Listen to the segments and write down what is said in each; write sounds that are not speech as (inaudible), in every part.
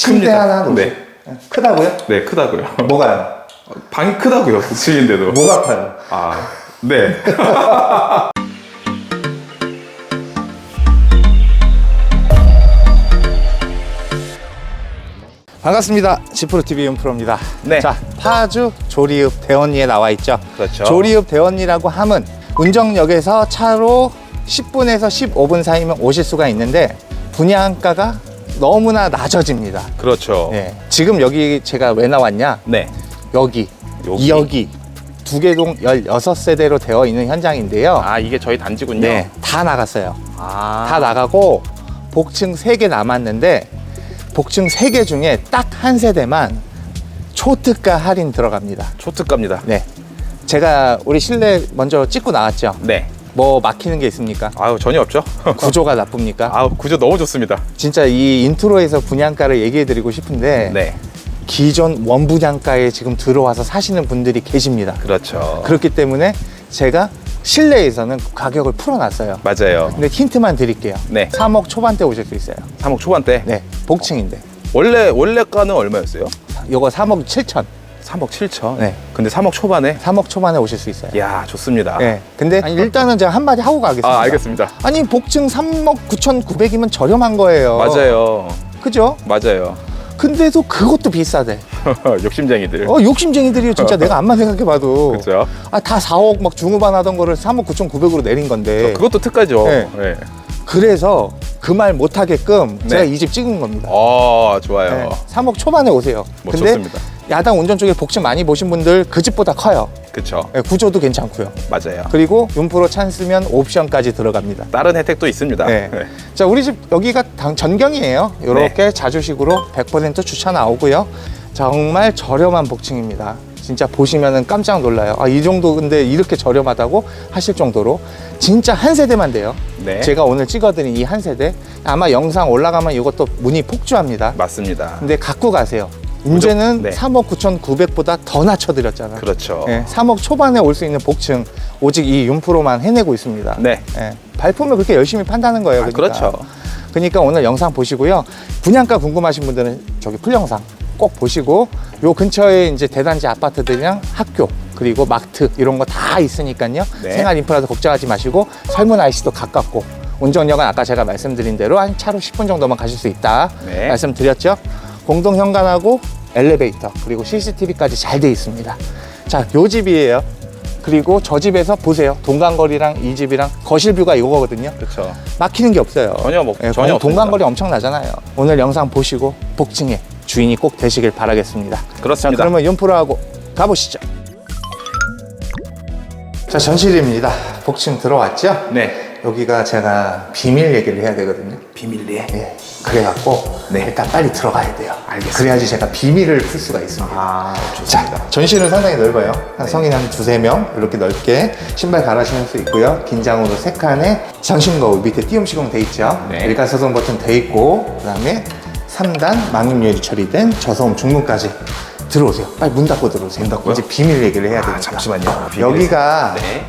침대 큽니다. 하나 놓으세요. 네. 크다고요? 네, 크다고요. 뭐가요? (laughs) 방이 크다고요, 복층인데도. 뭐가 커요? 아, 네. (laughs) 반갑습니다. 지프로TV 윤프로입니다. 네. 자, 파주 조리읍 대원리에 나와 있죠. 그렇죠. 조리읍 대원리라고 함은 운정역에서 차로 10분에서 15분 사이면 오실 수가 있는데 분양가가 너무나 낮아집니다. 그렇죠. 네. 지금 여기 제가 왜 나왔냐? 네. 여기, 여기. 이 여기 두개동 16세대로 되어 있는 현장인데요. 아, 이게 저희 단지군요. 네, 다 나갔어요. 아. 다 나가고 복층 3개 남았는데 복층 3개 중에 딱 한 세대만 초특가 할인 들어갑니다. 초특가입니다. 네. 제가 우리 실내 먼저 찍고 나왔죠. 네. 뭐 막히는 게 있습니까? 아유, 전혀 없죠? (laughs) 구조가 나쁩니까? 아, 구조 너무 좋습니다. 진짜 이 인트로에서 분양가를 얘기해 드리고 싶은데 네. 기존 원분양가에 지금 들어와서 사시는 분들이 계십니다. 그렇죠. 그렇기 때문에 제가 실내에서는 가격을 풀어놨어요. 맞아요. 근데 힌트만 드릴게요. 네. 3억 초반대 오실 수 있어요. 3억 초반대. 네, 복층인데. 원래 원래가는 얼마였어요? 요거 3억 7천. 3억 7천. 네. 근데 3억 초반에. 3억 초반에 오실 수 있어요. 이야, 좋습니다. 네. 근데 아니, 일단은 제가 한마디 하고 가겠습니다. 아, 알겠습니다. 아니, 복층 3억 9,900이면 저렴한 거예요. 맞아요. 그죠? 맞아요. 근데도 그것도 비싸대. (laughs) 욕심쟁이들. 어, 욕심쟁이들이 진짜 내가 암만 생각해봐도. 그렇죠. 아, 다 4억 막 중후반 하던 거를 3억 9,900으로 내린 건데. 그것도 특가죠. 네. 네. 그래서 그 말 못하게끔 네. 제가 이 집 찍은 겁니다. 아, 좋아요. 네, 3억 초반에 오세요. 뭐 근데 좋습니다. 야당 운전 쪽에 복층 많이 보신 분들 그 집보다 커요. 그쵸. 네, 구조도 괜찮고요. 맞아요. 그리고 윤프로 찬스면 옵션까지 들어갑니다. 다른 혜택도 있습니다. 네. 네. 자, 우리 집 여기가 당- 전경이에요. 이렇게 자주식으로 100% 주차 나오고요. 정말 저렴한 복층입니다. 진짜 보시면은 깜짝 놀라요. 아, 이 정도 근데 이렇게 저렴하다고 하실 정도로 진짜 한 세대만 돼요. 네. 제가 오늘 찍어드린 이 한 세대 아마 영상 올라가면 이것도 문이 폭주합니다. 맞습니다. 근데 갖고 가세요. 이제는 네. 3억 9,900보다 더 낮춰드렸잖아. 그렇죠. 네, 3억 초반에 올 수 있는 복층 오직 이 윤프로만 해내고 있습니다. 네. 예, 발품을 그렇게 열심히 판다는 거예요. 아, 그러니까. 그렇죠. 그러니까 오늘 영상 보시고요. 분양가 궁금하신 분들은 저기 풀 영상 꼭 보시고 요 근처에 이제 대단지 아파트들이랑 학교 그리고 마트 이런 거 다 있으니까요. 네. 생활 인프라도 걱정하지 마시고 설문 IC도 가깝고 운전역은 아까 제가 말씀드린 대로 한 차로 10분 정도만 가실 수 있다 네. 말씀드렸죠. 공동 현관하고 엘리베이터 그리고 CCTV까지 잘 돼 있습니다. 자, 요 집이에요. 그리고 저 집에서 보세요. 동간거리랑 이 집이랑 거실 뷰가 이거거든요. 그렇죠. 막히는 게 없어요. 전혀 뭐- 예, 전혀 동- 동간거리 엄청 나잖아요. 오늘 영상 보시고 복층의 주인이 꼭 되시길 바라겠습니다. 그렇습니다. 자, 그러면 윤프로하고 가보시죠. 자, 전실입니다. 복층 들어왔죠? 네. 여기가 제가 비밀 얘기를 해야 되거든요. 비밀리에. 예. 그래갖고 네. 일단 빨리 들어가야 돼요. 알겠습니다. 그래야지 제가 비밀을 풀 수가 있습니다. 아, 좋습니다. 자, 전실은 상당히 넓어요. 네. 한 성인 한 두세 명 이렇게 넓게 신발 갈아 신을 수 있고요. 긴장으로 세 칸에 장신 거울 밑에 띄움 시공 돼 있죠. 네. 일간 서성 버튼 돼 있고 그다음에 3단 망임 유리 처리된 저소음 중문까지 들어오세요. 빨리 문 닫고 들어오세요. 문 닫고요? 이제 비밀 얘기를 해야 아, 되니까. 잠시만요. 비밀에서. 여기가 네.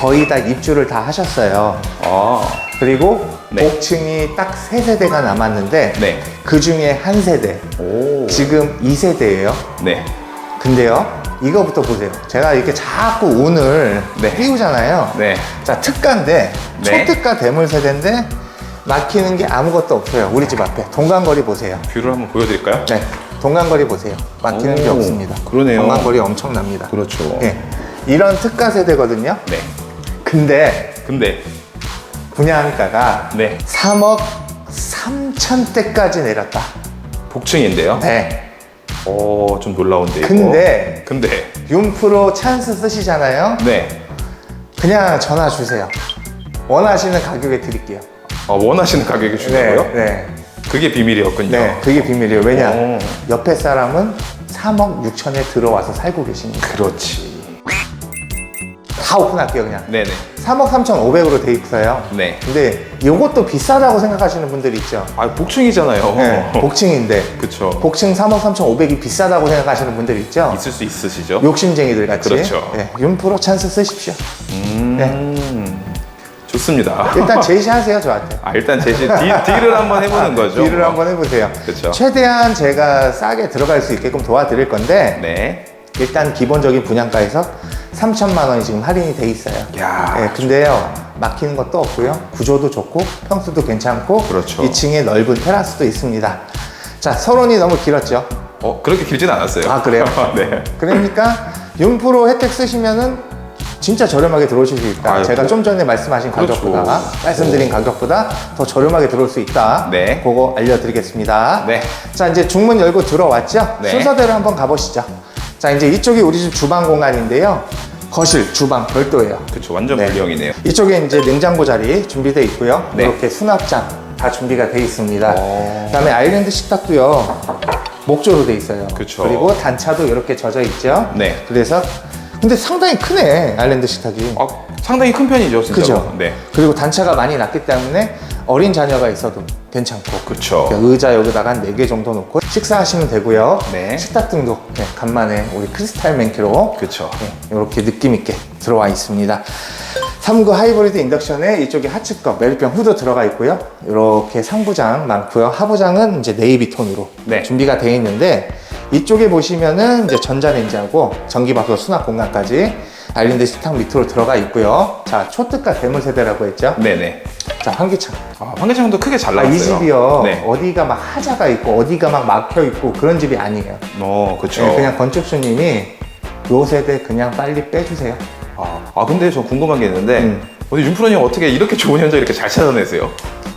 거의 다 입주를 다 하셨어요. 아, 그리고 네. 복층이 딱 세 세대가 남았는데 네. 그 중에 한 세대 오. 지금 2세대예요. 네. 근데요, 이거부터 보세요. 제가 이렇게 자꾸 운을 네. 띄우잖아요. 네. 자, 특가인데, 네. 초특가 대물 세대인데, 막히는 게 아무것도 없어요. 우리 집 앞에. 동간거리 보세요. 뷰를 한번 보여드릴까요? 네. 동간거리 보세요. 막히는 게 오, 없습니다. 그러네요. 동간거리 엄청납니다. 그렇죠. 예. 이런 특가 세대거든요. 네. 근데, 근데, 분양가가 네. 3억 3천대까지 내렸다. 복층인데요. 네. 오, 좀 놀라운데. 이거. 근데, 근데, 윤프로 찬스 쓰시잖아요. 네. 그냥 전화 주세요. 원하시는 가격에 드릴게요. 아, 원하시는 가격에 주냐고요? 네. 그게 비밀이었군요. 네, 그게 비밀이에요. 왜냐? 오. 옆에 사람은 3억 6천에 들어와서 살고 계십니다. 그렇지. 다 오픈할게요, 그냥. 네네. 3억 3,500으로 돼 있어요. 네. 근데 이것도 비싸다고 생각하시는 분들 있죠. 아, 복층이잖아요. 네, (laughs) 복층인데. 그쵸. 복층 3억 3,500이 비싸다고 생각하시는 분들 있죠. 있을 수 있으시죠? 욕심쟁이들 같이. 그렇죠. 네, 윤프로 찬스 쓰십시오. 음. 좋습니다. 일단 (laughs) 제시하세요 저한테. 아, 일단 제시 딜, 딜을 한번 해보는 거죠. 딜을 한번 해보세요. 그쵸. 최대한 제가 싸게 들어갈 수 있게끔 도와드릴 건데 네. 일단 기본적인 분양가에서 3천만 원이 지금 할인이 돼 있어요. 야, 네, 근데요 막히는 것도 없고요 구조도 좋고 평수도 괜찮고 그렇죠. 2층에 넓은 테라스도 있습니다. 자 서론이 너무 길었죠. 어, 그렇게 길진 않았어요. 아, 그래요? (laughs) 네. 그러니까 융프로 혜택 쓰시면은 진짜 저렴하게 들어오실 수 있다. 아유, 제가 그- 좀 전에 말씀하신 그렇죠. 가격보다 말씀드린 가격보다 더 저렴하게 들어올 수 있다. 네. 그거 알려드리겠습니다. 네. 자 이제 중문 열고 들어왔죠? 네. 순서대로 한번 가보시죠. 자 이제 이쪽이 우리 집 주방 공간인데요. 거실, 주방 별도예요. 그쵸, 완전 네. 분리형이네요. 이쪽에 이제 냉장고 자리 준비되어 있고요. 네. 이렇게 수납장 다 준비가 되어 있습니다. 오. 그다음에 아일랜드 식탁도요. 목조로 돼 있어요. 그쵸. 그리고 단차도 이렇게 젖어 있죠. 네. 그래서 근데 상당히 크네 아일랜드 식탁이. 아, 상당히 큰 편이죠, 진짜. 그죠? 네. 그리고 단차가 많이 났기 때문에 어린 자녀가 있어도 괜찮고. 그쵸. 이렇게 의자 여기다가 한 4개 정도 놓고 식사하시면 되고요. 네. 식탁 등도 네, 간만에 우리 크리스탈 맨키로 그쵸. 이렇게 느낌 있게 들어와 있습니다. 3구 하이브리드 인덕션에 이쪽에 하츠컵, 멜병 후드 들어가 있고요. 이렇게 상부장 많고요. 하부장은 이제 네이비 톤으로 네. 준비가 되어 있는데 이쪽에 보시면은 이제 전자레인지하고 전기밥솥 수납 공간까지 아일랜드 식탁 밑으로 들어가 있고요. 자, 초특가 대물 세대라고 했죠. 네네. 자, 환기창. 아, 환기창도 크게 잘 아, 나왔어요. 이 집이요. 네. 어디가 막 하자가 있고 어디가 막 막혀 있고 그런 집이 아니에요. 어, 그쵸. 네, 그냥 건축주님이 요 세대 그냥 빨리 빼주세요. 아, 아, 근데 저 궁금한 게 있는데, 음. 어디 윤프로님 어떻게 이렇게 좋은 현장 이렇게 잘 찾아내세요?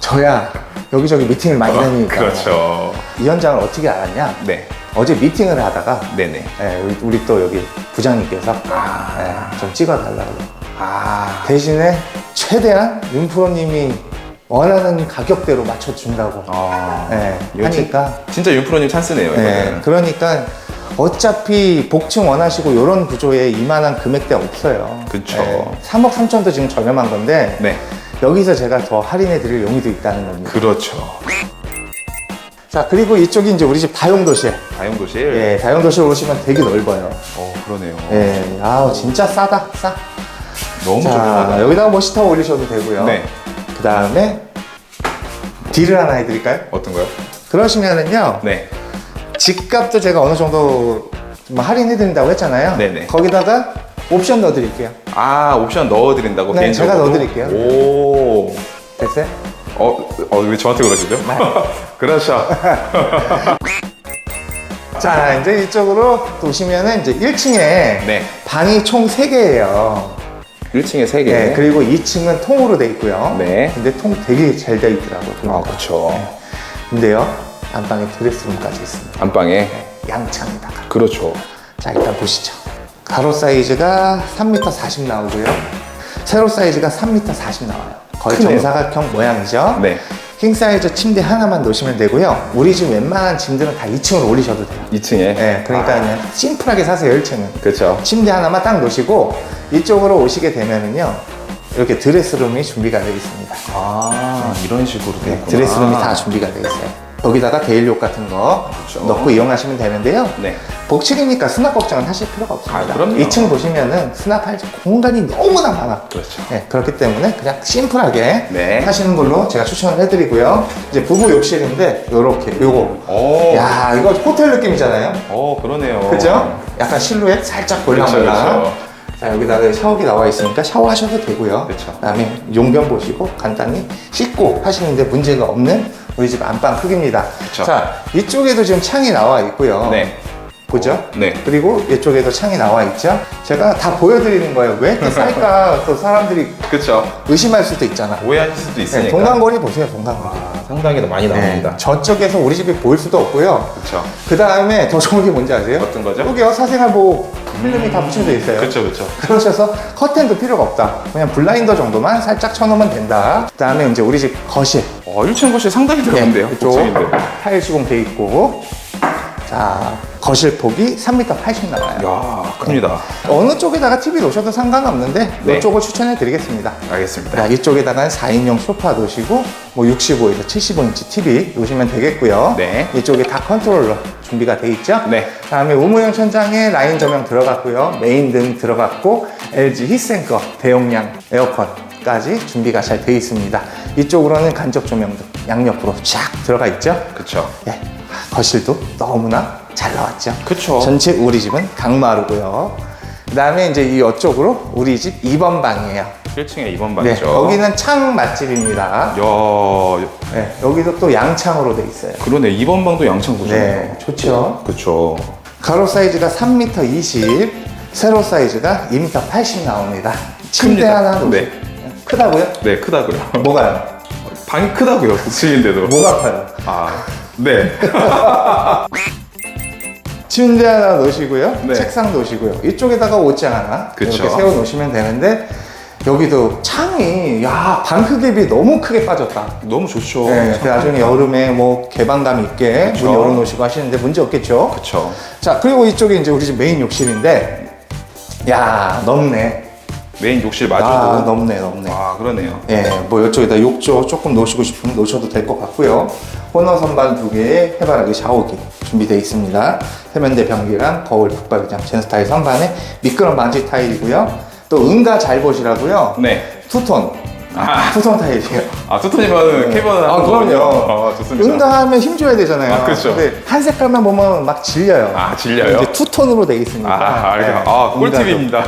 저야 여기저기 미팅을 많이 다니니까 그렇죠. 이 현장을 어떻게 알았냐? 네. 어제 미팅을 하다가 네네. 예, 우리, 우리 또 여기 부장님께서 아. 예, 좀 찍어달라고 아. 대신에 최대한 윤프로님이 원하는 가격대로 맞춰준다고 아. 예, 이거 진- 하니까 진짜 윤프로님 찬스네요, 예, 이거는. 그러니까 어차피 복층 원하시고 이런 구조에 이만한 금액대 없어요. 그쵸. 예, 3억 3천도 지금 저렴한 건데 네. 여기서 제가 더 할인해 드릴 용의도 있다는 겁니다. 그렇죠. 자 그리고 이쪽이 이제 우리 집 다용도실. 다용도실. 예, 다용도실 오시면 되게 넓어요. 어, 그러네요. 예, 아우 진짜 싸다, 싸. 너무 자 저렴하다. 여기다가 뭐 시터 올리셔도 되고요. 네. 그 다음에 딜을 하나 해드릴까요? 어떤 거요? 그러시면은요 네. 집값도 제가 어느 정도 좀 할인해드린다고 했잖아요. 네네. 거기다가 옵션 넣어드릴게요. 아, 옵션 넣어드린다고 네, 개인적으로? 제가 넣어드릴게요. 오. 됐어요? 어, 어, 왜 저한테 그러시죠? 네. (laughs) 그렇죠. (laughs) 자 이제 이쪽으로 보시면은 이제 1층에 네. 방이 총 3개예요. 1층에 3개. 네, 그리고 2층은 통으로 돼 있고요. 네. 근데 통 되게 잘 돼 있더라고요. 아, 그렇죠. 근데요, 안방에 드레스룸까지 있습니다. 안방에. 양창에다가. 그렇죠. 자, 일단 보시죠. 가로 사이즈가 3m 40 나오고요. 세로 사이즈가 3m 40 나와요. 거의 크네요. 정사각형 모양이죠. 네. 킹 사이즈 침대 하나만 놓으시면 되고요. 우리 집 웬만한 짐들은 다 2층으로 올리셔도 돼요. 2층에. 네, 그러니까 그냥 심플하게 사세요, 1층은. 그렇죠. 침대 하나만 딱 놓으시고 이쪽으로 오시게 되면은요. 이렇게 드레스룸이 준비가 되어 있습니다. 아, 이런 식으로 네, 되겠구나. 드레스룸이 다 준비가 되어 있어요. 여기다가 데일욕 같은 거 그렇죠. 넣고 이용하시면 되는데요. 네. 복층이니까 수납 걱정은 하실 필요가 없습니다. 아, 그럼요. 2층 보시면은 수납할 공간이 너무나 많아. 그렇죠. 네, 그렇기 때문에 그냥 심플하게 네. 하시는 걸로 제가 추천을 해드리고요. 이제 부부 욕실인데 요렇게 요거. 오. 야 이거 호텔 느낌이잖아요. 어, 그러네요. 그죠? 약간 실루엣 살짝 그렇죠, 볼랑볼랑. 그렇죠. 자 여기다가 샤워기 나와 있으니까 샤워하셔도 되고요. 그렇죠. 그다음에 용변 보시고 간단히 씻고 하시는데 문제가 없는 우리 집 안방 크기입니다. 그렇죠. 자 이쪽에도 지금 창이 나와 있고요. 네. 보죠? 네. 그리고 이쪽에도 창이 나와 있죠? 제가 다 보여드리는 거예요. 왜 이렇게 쌀까? (laughs) 또 사람들이 그렇죠. 의심할 수도 있잖아. 오해하실 수도 네, 있으니까. 동강거리 보세요, 동강거리. 아, 상당히 많이 네, 나옵니다. 저쪽에서 우리 집이 보일 수도 없고요. 그렇죠. 그 다음에 더 좋은 게 뭔지 아세요? 어떤 거죠? 여기요, 사생활 보호 필름이 다 붙여져 있어요. 그렇죠, 그렇죠. 그러셔서 커튼도 필요가 없다. 그냥 블라인더 정도만 살짝 쳐놓으면 된다. 그 다음에 이제 우리 집 거실. 어, 1층 거실 상당히 넓은데요. 이쪽 복층인데. 타일 시공 돼 있고. 자, 거실 폭이 3m 80 나와요. 야, 큽니다. 어느 쪽에다가 TV 놓으셔도 상관없는데 네. 이쪽을 추천해 드리겠습니다. 알겠습니다. 자, 이쪽에다가 4인용 소파 놓으시고 뭐 65에서 75인치 TV 놓으시면 되겠고요. 네. 이쪽에 다 컨트롤러 준비가 돼 있죠. 네. 다음에 우무형 천장에 라인 조명 들어갔고요. 메인 등 들어갔고 LG 히센거 대용량 에어컨 거실까지 준비가 잘 되어 있습니다. 이쪽으로는 간접 조명도 양옆으로 쫙 들어가 있죠. 그쵸. 예, 거실도 너무나 잘 나왔죠. 그쵸. 전체 우리 집은 강마루고요. 그다음에 이제 이 옆쪽으로 우리 집 2번 방이에요. 1층에 2번 네, 방이죠. 여기는 창 맛집입니다. 야, 네, 여기도 또 양창으로 돼 있어요. 그러네. 2번 방도 양창 보시네요. 네, 좋죠. 그쵸. 가로 사이즈가 3m 20, 세로 사이즈가 2m 80 나옵니다. 침대 큽니다. 하나 놓으 네. 크다고요? 네, 크다고요. 뭐가요? 방이 크다고요. 9층인데도. 뭐가 커요? 아, 네. (laughs) 침대 하나 놓으시고요. 네. 책상 놓으시고요. 이쪽에다가 옷장 하나 그쵸. 이렇게 세워 놓으시면 되는데 여기도 창이 야, 방 크기 비 너무 크게 빠졌다. 너무 좋죠. 네, 그 나중에 여름에 뭐 개방감 있게 그쵸. 문 열어 놓으시고 하시는데 문제 없겠죠? 그쵸. 자, 그리고 이쪽에 이제 우리 집 메인 욕실인데 야, 넓네. 메인 욕실 마저도. 아, 넓네, 넓네. 아, 그러네요. 예, 뭐 이쪽에다 욕조 조금 놓으시고 싶으면 놓으셔도 될 것 같고요. 코너 선반 두 개에 해바라기 샤워기 준비되어 있습니다. 세면대 변기랑 거울 북박이장 젠스타일 선반에 미끄럼 반지 타일이고요. 또 응가 잘 보시라고요. 네. 투톤. 아, 투톤 타일이에요. 아 투톤이면 캐버는 아, 그럼요. 아, 좋습니다. 응가하면 힘줘야 되잖아요. 아, 그렇죠. 근데 한 색깔만 보면 막 질려요. 아, 질려요? 이제 투톤으로 돼 있으니까. 아, 알겠습니다. 네, 아, 응가도. 꿀팁입니다.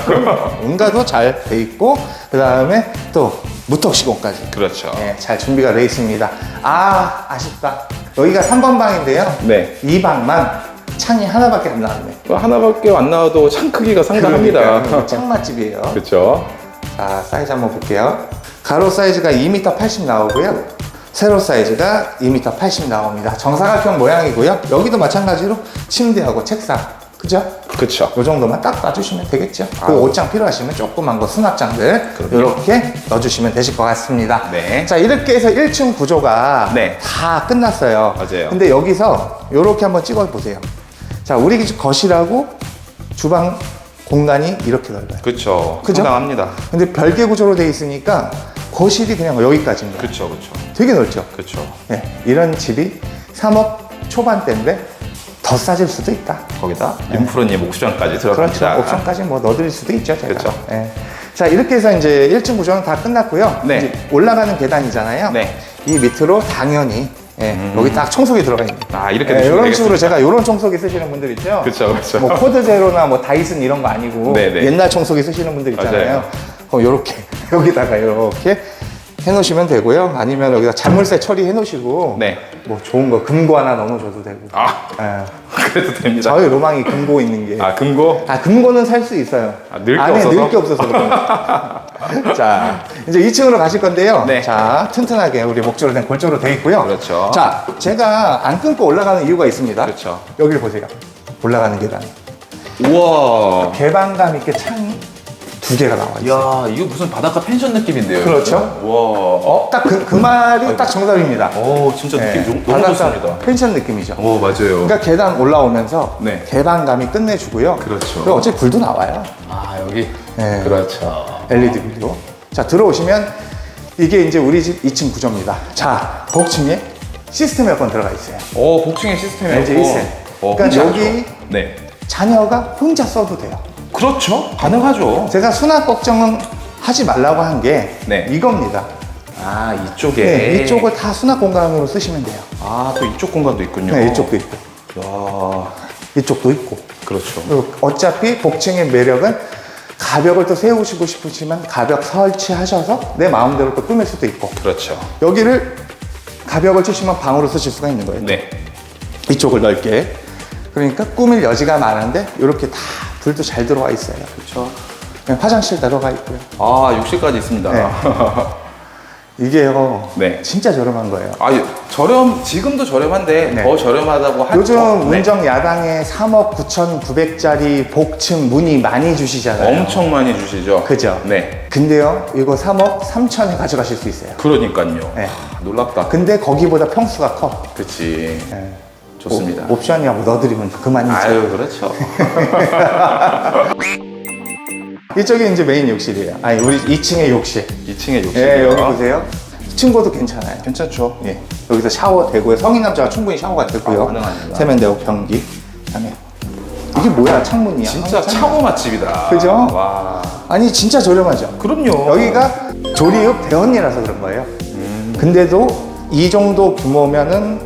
응가도 잘 돼 있고, 그 다음에 또 무턱 시공까지. 그렇죠. 네, 잘 준비가 되어 있습니다. 아, 아쉽다. 여기가 3번 방인데요. 네. 이 방만 창이 하나밖에 안 나왔네. 또 하나밖에 안 나와도 창 크기가 상당합니다. 그러니까요. 창 맛집이에요. 그렇죠. 자, 사이즈 한번 볼게요. 가로 사이즈가 2m 80 나오고요. 세로 사이즈가 2m 80 나옵니다. 정사각형 모양이고요. 여기도 마찬가지로 침대하고 책상. 그죠? 그렇죠. 이 정도만 딱 놔주시면 되겠죠. 그 아유. 옷장 필요하시면 조그만 거 수납장들 그럼요. 이렇게 넣어주시면 되실 것 같습니다. 네. 자 이렇게 해서 1층 구조가 네. 다 끝났어요. 맞아요. 근데 여기서 이렇게 한번 찍어 보세요. 자 우리 집 거실하고 주방 공간이 이렇게 넓어요. 그렇죠. 그죠? 상당합니다. 근데 별개 구조로 돼 있으니까 거실이 그냥 여기까지입니다. 그렇죠, 그렇죠, 되게 넓죠. 그렇죠. 예, 이런 집이 3억 초반대인데 더 싸질 수도 있다. 거기다 윤프로님 네. 그렇죠. 들어갑니다. 옵션까지 뭐 넣어드릴 수도 있죠, 제가. 그렇죠. 예. 자, 이렇게 해서 이제 1층 구조는 다 끝났고요. 네. 이제 올라가는 계단이잖아요. 네. 이 밑으로 당연히 예, 여기 딱 청소기 들어가 있는. 아, 이렇게 예, 드시면 이런 식으로 되겠습니다. 제가 이런 청소기 쓰시는 분들 있죠. 그렇죠, 그렇죠. 뭐 코드 제로나 뭐 다이슨 이런 거 아니고 네네. 옛날 청소기 쓰시는 분들 있잖아요. 맞아요. 어, 요렇게 (laughs) 여기다가 이렇게 해놓으시면 되고요. 아니면 여기다 자물쇠 처리해 놓으시고 네. 뭐 좋은 거 금고 하나 넣어줘도 되고. 아, 예. (laughs) 그래도 됩니다. 저희 로망이 금고 있는 게. 아, 금고? 아, 금고는 살 수 있어요. 아, 늘게 안에 없어서? 늘게 없어서 그런가. (laughs) 자, 이제 2층으로 가실 건데요. 네. 자, 튼튼하게 우리 목조로 된 골조로 돼 있고요. 그렇죠. 자, 제가 안 끊고 올라가는 이유가 있습니다. 그렇죠. 여기를 보세요. 올라가는 계단. 우와. 개방감 있게 창이 두 개가 나와 있어요. 야, 이거 무슨 바닷가 펜션 느낌인데요? 그렇죠. 와. 어, 딱 그, 그 말이 딱 정답입니다. 오, 진짜 네, 느낌 너무 바닷가 좋습니다. 펜션 느낌이죠. 오, 맞아요. 그러니까 계단 올라오면서 네. 개방감이 끝내주고요. 그렇죠. 그리고 어차피 불도 나와요. 아, 여기? 네. 그렇죠. LED 비디오. 자, 들어오시면 이게 이제 우리 집 2층 구조입니다. 자, 복층에 시스템 에어컨 들어가 있어요. 오, 복층에 시스템이 LG 없고. 일세. 어, 그러니까 여기-. 네. 자녀가 혼자 써도 돼요. 그렇죠. 가능하죠. 제가 수납 걱정은 하지 말라고 한 게 네. 이겁니다. 아, 이쪽에. 네, 이쪽을 다 수납 공간으로 쓰시면 돼요. 아, 또 이쪽 공간도 있군요. 네, 이쪽도 있고, 야, 이쪽도 있고. 그렇죠. 그리고 어차피 복층의 매력은 가벽을 또 세우시고 싶으시면 가벽 설치하셔서 내 마음대로 또 꾸밀 수도 있고 그렇죠. 여기를 가벽을 치시면 방으로 쓰실 수가 있는 거예요. 네. 이쪽을 넓게. 그러니까 꾸밀 여지가 많은데 이렇게 다 불도 잘 들어와 있어요. 그렇죠. 그냥 화장실 들어가 있고요. 아, 욕실까지 있습니다. 네. (laughs) 이게요. 네. 진짜 저렴한 거예요. 아, 저렴, 지금도 저렴한데 네. 더 저렴하다고 할 요즘 거- 네. 운정 야당에 3억 9,900짜리 복층 문의 많이 주시잖아요. 엄청 많이 주시죠. 그죠? 네. 근데요, 이거 3억 3천에 가져가실 수 있어요. 그러니까요. 네. 아, 놀랍다. 근데 거기보다 평수가 커. 그치. 네. 좋습니다. 오- 옵션이라고 넣어드리면 그만이죠. 아유, 그렇죠. (laughs) 이쪽이 이제 메인 욕실이에요. 아니, 우리 2층의 욕실. 2층에 욕실. 예, 여기 보세요. 층고도 괜찮아요. 괜찮죠? 예, 여기서 샤워 되고요. 성인 남자가 충분히 샤워가 되고요. 아, 가능합니다. 세면대고 변기. 그다음에 이게 뭐야? 창문이야. 진짜. 차고 맛집이다. 그죠? 와. 아니 진짜 저렴하죠. 그럼요. 여기가 조리읍 대원리라서 그런 거예요. 근데도 이 정도 규모면은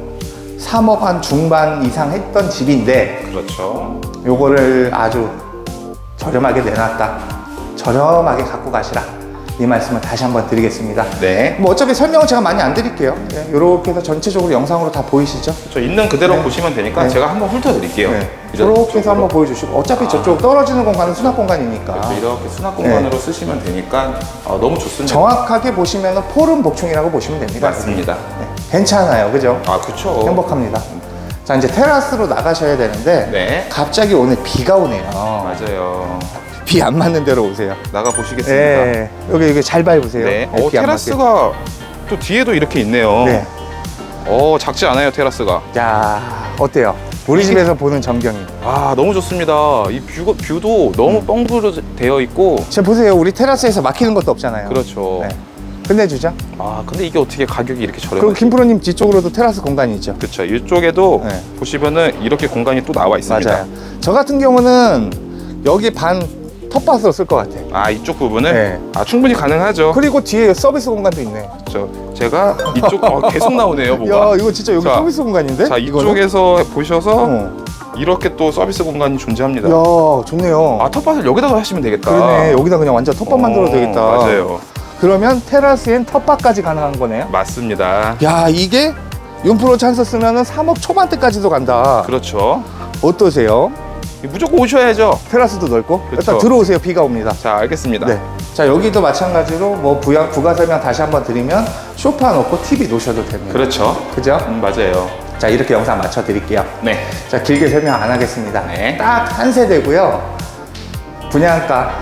3억 한 중반 이상 했던 집인데 그렇죠. 요거를 요거를 아주 저렴하게 내놨다. 저렴하게 갖고 가시라. 이 말씀을 다시 한번 드리겠습니다. 네. 뭐 어차피 설명은 제가 많이 안 드릴게요. 이렇게 해서 전체적으로 영상으로 다 보이시죠? 저 있는 그대로 네. 보시면 되니까 네. 제가 한번 훑어드릴게요. 네. 이렇게 해서. 한번 보여주시고 어차피 저쪽 떨어지는 공간은 수납 공간이니까 이렇게 수납 공간으로 쓰시면 되니까 어, 너무 좋습니다. 정확하게 보시면 포름 복층이라고 보시면 됩니다. 맞습니다. 네. 괜찮아요, 그죠? 아, 그쵸. 행복합니다. 자 이제 테라스로 나가셔야 되는데 네. 갑자기 오늘 비가 오네요. 맞아요. 비 안 맞는 데로 오세요. 나가 보시겠습니다. 네. 여기 여기 잘 밟으세요. 네. 네, 어, 비안 테라스가 또 뒤에도 이렇게 있네요. 네. 어, 작지 않아요, 테라스가. 야 어때요? 우리 집에서 보는 전경이. 아, 너무 좋습니다. 이 뷰, 뷰도 너무 뻥부로 되어 있고. 지금 보세요. 우리 테라스에서 막히는 것도 없잖아요. 그렇죠. 네. 끝내주죠. 아, 근데 이게 어떻게 가격이 이렇게 그리고 저렴하지? 김프로님 뒤쪽으로도 테라스 공간이 있죠. 그렇죠. 이쪽에도 네. 보시면은 이렇게 공간이 또 나와 있습니다. 맞아요. 저 같은 경우는 여기 반 텃밭으로 쓸 것 같아. 아, 이쪽 부분은 네. 아, 충분히 가능하죠. 그리고 뒤에 서비스 공간도 있네. 저 제가 이쪽 어, 계속 나오네요, 뭐가. 야 이거 진짜 여기 자, 서비스 공간인데? 자, 이거는? 이쪽에서 보셔서 어. 이렇게 또 서비스 공간이 존재합니다. 야 좋네요. 아, 텃밭을 여기다가 하시면 되겠다. 그러네. 여기다 그냥 완전 텃밭 만들어도 어, 되겠다. 맞아요. 그러면 테라스엔 텃밭까지 가능한 거네요. 맞습니다. 야 이게 윤프로 찬스 쓰면은 3억 초반대까지도 간다. 그렇죠. 어떠세요? 무조건 오셔야죠. 테라스도 넓고 그쵸. 일단 들어오세요. 비가 옵니다. 자, 알겠습니다. 네. 자 여기도 마찬가지로 뭐 부양 부가 설명 다시 한번 드리면 소파 놓고 TV 놓으셔도 됩니다. 그렇죠. 그죠? 음, 맞아요. 자 이렇게 영상 맞춰 드릴게요. 네. 자 길게 설명 안 하겠습니다. 네. 딱 한 세대고요. 분양가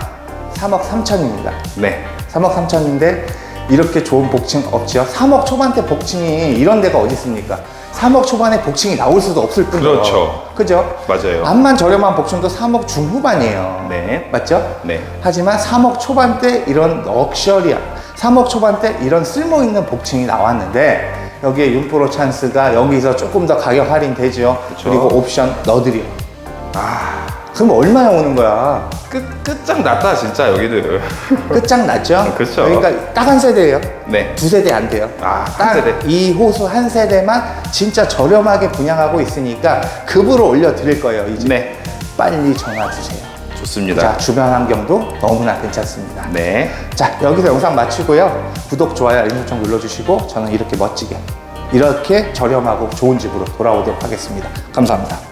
3억 3천입니다. 네. 3억 3천인데 이렇게 좋은 복층 없죠. 3억 초반대 복층이 이런 데가 어디 있습니까? 3억 초반에 복층이 나올 수도 없을 뿐이에요. 그렇죠. 그죠? 맞아요. 암만 저렴한 복층도 3억 중후반이에요. 네. 맞죠? 네. 하지만 3억 초반대 이런 럭셔리한 3억 초반대 이런 쓸모 있는 복층이 나왔는데 여기에 윤프로 찬스가 여기서 조금 더 가격 할인 되죠. 그쵸. 그리고 옵션 넣어드려. 아, 그럼 얼마에 오는 거야? 끝 끝장 났다 진짜 여기들. (laughs) 끝장났죠? 그쵸. 그러니까 딱 한 세대예요. 네. 두 세대 안 돼요. 아, 한 세대. 딱이 호수 한 세대만 진짜 저렴하게 분양하고 있으니까 급으로 올려드릴 거예요. 이제 네. 빨리 전화 주세요. 좋습니다. 자 주변 환경도 너무나 괜찮습니다. 네. 자 여기서 영상 마치고요. 구독, 좋아요, 알림 설정 눌러주시고 저는 이렇게 멋지게 이렇게 저렴하고 좋은 집으로 돌아오도록 하겠습니다. 감사합니다.